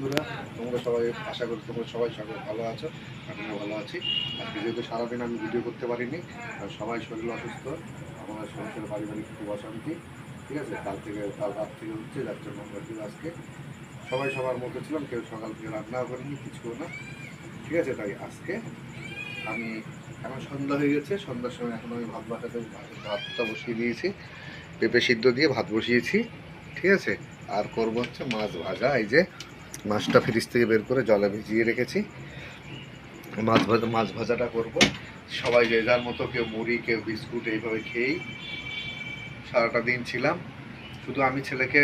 বন্ধুরা, তোমরা সবাই আশা করি তোমরা সবাই সকল ভালো আছো, আমিও ভালো আছি। আজকে যেহেতু সারাদিন আমি ভিডিও করতে পারিনি সবাই শরীর অসুস্থ, আমার সংসার পারিবারিক খুব অশান্তি, ঠিক আছে? কাল থেকে, কাল রাত থেকে হচ্ছে আমরা কিন্তু আজকে সবাই সবার মতো ছিলাম, কেউ সকাল থেকে রান্নাও করিনি কিছু না, ঠিক আছে? তাই আজকে আমি, এখন সন্ধ্যা হয়ে গেছে, সন্ধ্যার সময় এখন আমি ভাত বাসাতে ভাতটা বসিয়ে দিয়েছি, পেঁপে সিদ্ধ দিয়ে ভাত বসিয়েছি, ঠিক আছে? আর করব হচ্ছে মাছ ভাজা, এই যে মাছটা ফ্রিজ থেকে বের করে জলে ভিজিয়ে রেখেছি। মাছ ভাজা, মাছ ভাজাটা করব। সবাই যে যার মতো কেউ মুড়ি, কেউ বিস্কুট এইভাবে খেয়েই সারাটা দিন ছিলাম। শুধু আমি ছেলেকে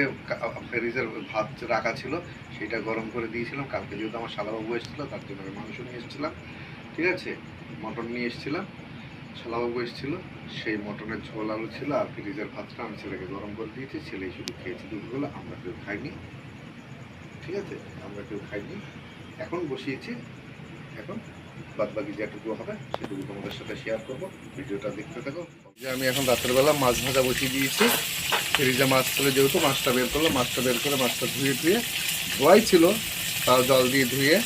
ফ্রিজের ভাত রাখা ছিল, সেটা গরম করে দিয়েছিলাম। কালকে যেহেতু আমার শালাবাবু এসেছিল, তার জন্য আমি মাংস নিয়ে এসেছিলাম। ঠিক আছে? মটন নিয়ে এসেছিলাম। শালাবাবু এসেছিল, সেই মটনের ঝোল আলু ছিল আর ফ্রিজের ভাতটা আমি ছেলেকে গরম করে দিয়েছি। ছেলেই শুধু খেয়েছি দুধগুলো আমরা কেউ খাইনি। ঠিক আছে, আমরা কেউ খাইনি। এখন বসিয়েছি। এখন বাদ বাকি যেটুকু হবে, সেটুকু তোমাদের সাথে শেয়ার করব। ভিডিওটা দেখতে থাকো। যে আমি এখন রাতের বেলা মাছ ভাজা বসিয়ে দিয়েছি। ফ্রিজে মাছ ছিল যেহেতু মাছটা বের করল মাছটা বের করে মাছটা ধুয়ে ধুয়ে ধোয়াই ছিল, তাও জল দিয়ে ধুয়ে,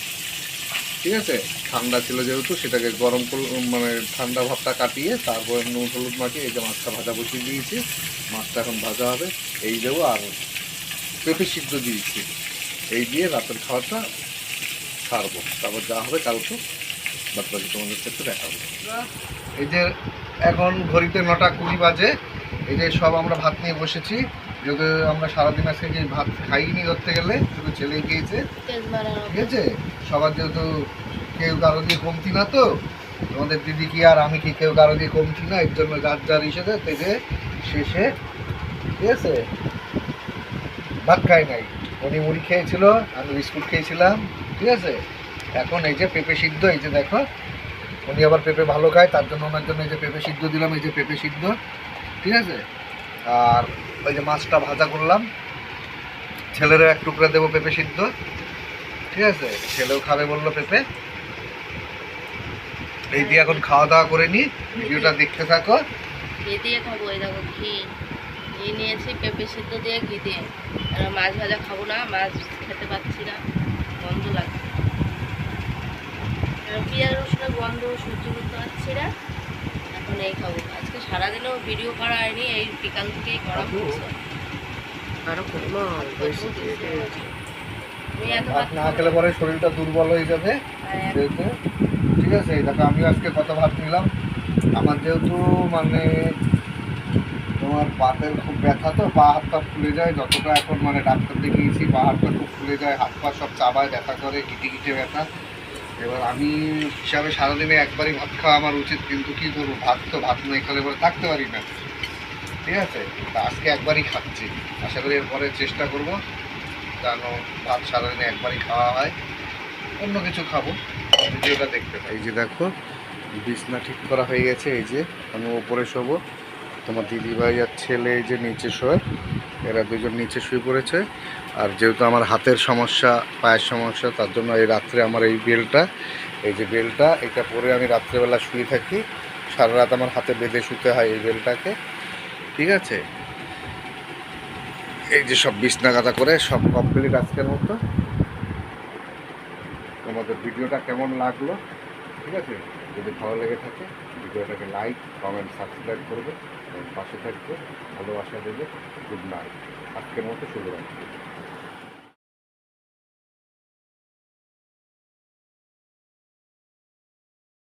ঠিক আছে? ঠান্ডা ছিল যেহেতু, সেটাকে গরম করল মানে ঠান্ডা ভাবটা কাটিয়ে তারপরে নুন হলুদ মাখিয়ে এই যে মাছটা ভাজা বসিয়ে দিয়েছি। মাছটা এখন ভাজা হবে। এই দেবো আর পেঁপে সিদ্ধ দিয়েছি। এই দিয়ে রাতের খাওয়াটা ছাড়বো। তারপর যা হবে কালকে বাদ বাকি তোমাদের সাথে দেখাবো এই যে এখন ঘড়িতে নটা কুড়ি বাজে এই যে সব আমরা ভাত নিয়ে বসেছি। যেহেতু আমরা সারাদিন আজকে যে ভাত খাইনি ধরতে গেলে শুধু ছেলেই খেয়েছে। ঠিক আছে? সবার যেহেতু কেউ কারও দিয়ে কমতি না তো তোমাদের দিদি কি আর আমি কি কেউ কারও দিয়ে কমতি না? এর জন্য যার যার হিসেবে থেকে শেষে ঠিক আছে? ভাত খাই নাই। উনি মুড়ি খেয়েছিল, আমি বিস্কুট খেয়েছিলাম, ঠিক আছে? এখন এই যে পেঁপে সিদ্ধ, এই যে দেখো, উনি আবার পেঁপে ভালো খায়, তার জন্য ওনার জন্য এই যে পেঁপে সিদ্ধ দিলাম, এই যে পেঁপে সিদ্ধ, ঠিক আছে? আর ওই যে মাছটা ভাজা করলাম, ছেলেরও এক টুকরা দেবো পেঁপে সিদ্ধ, ঠিক আছে? ছেলেও খাবে বলল পেঁপে। এই দিয়ে এখন খাওয়া দাওয়া করে নি, ভিডিওটা দেখতে থাকো। খাব, এই দেখো ঘি নিয়েছি পেঁপে সিদ্ধ দিয়ে ঘি দিয়ে। আর মাছ ভাজা খাব না মাছ খেতে পাচ্ছি না গন্ধ লাগছে। পেঁয়াজ রসুনের গন্ধ সহ্য করতে পারছি না এখন এই খাব। আজকে সারাদিনও ভিডিও করা হয়নি এই বিকাল থেকেই করা হচ্ছে। আমি না খেলে পরে শরীরটা দুর্বল হয়ে যাবে ঠিক আছে দেখো আমিও আজকে কত ভাত নিলাম। আমার যেহেতু মানে তোমার পাতের খুব ব্যথা তো পা হাত পা ফুলে যায়, যতটা এখন মানে ডাক্তার দেখিয়েছি পা হাত পা খুব ফুলে যায়, হাত পা সব চাবায়, ব্যথা করে গিটে গিটে ব্যথা। এবার আমি হিসাবে সারাদিনে একবারই ভাত খাওয়া আমার উচিত, কিন্তু কি করব? ভাত তো ভাত নয়, খেলে পরে থাকতে পারি না। ঠিক আছে? তা আজকে একবারই খাচ্ছি। আশা করি এরপরে চেষ্টা করব, যেন ভাত সারাদিনে একবারই খাওয়া হয়। অন্য কিছু খাব। ভিডিওটা দেখতে পাই এই যে দেখো, বিছনা ঠিক করা হয়ে গেছে, এই যে আমি ওপরে শোবো। তোমার দিদিভাই আর ছেলে যে নিচে শোয়, এরা দুজন নিচে শুয়ে পড়েছে। আর যেহেতু আমার হাতের সমস্যা, পায়ের সমস্যা, তার জন্য এই রাত্রে আমার এই বেলটা, এই যে বেলটা, এটা পরে আমি রাত্রেবেলা শুয়ে থাকি। সারা রাত আমার হাতে বেঁধে শুতে হয় এই বেলটাকে। ঠিক আছে? এই যে সব বিছনা করে সব কমপ্লিট আজকের মতো। তোমাদের ভিডিওটা কেমন লাগল? ঠিক আছে? যদি ভালো লেগে থাকে, ভিডিওটাকে লাইক কমেন্ট সাবস্ক্রাইব করবে এবং পাশে থাকবে ভালোবাসা দেবে। গুড নাইট আজকের মতো শুভরাত্রি।